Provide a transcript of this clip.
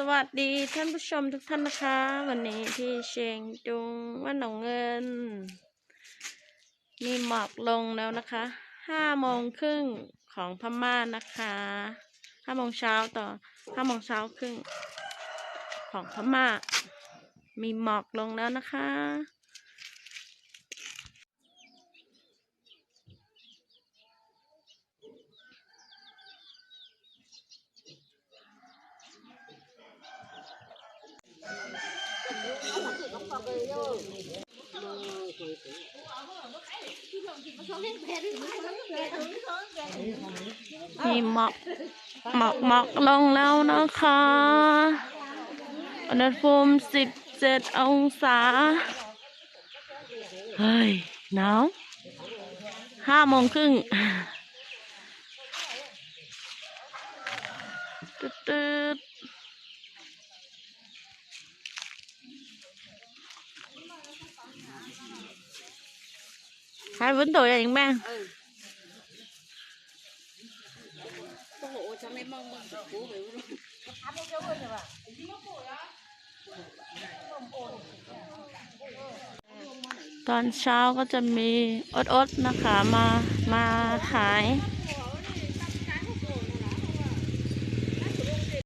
สวัสดีท่านผู้ชมทุกท่านนะคะ วันนี้ที่เชียงจุงว่าหนองเงิน มีหมอกลงแล้วนะคะห้าโมงครึ่งของพม่านะคะห้าโมงเช้าต่อห้าโมงเช้าครึ่งของพม่า มีหมอกลงแล้วนะคะ มีหมอกหมอกหมอกลงแล้วนะคะอุณหภูมิสิบเจ็ดองศา เฮ้ยหนาวห้าโมงครึ่งตืดตืด hai vấn tuổi anh mang โอ้โหจะไม่มองมึงกูไม่รู้ตอนเช้าก็จะมีอดๆนะคะมามาขาย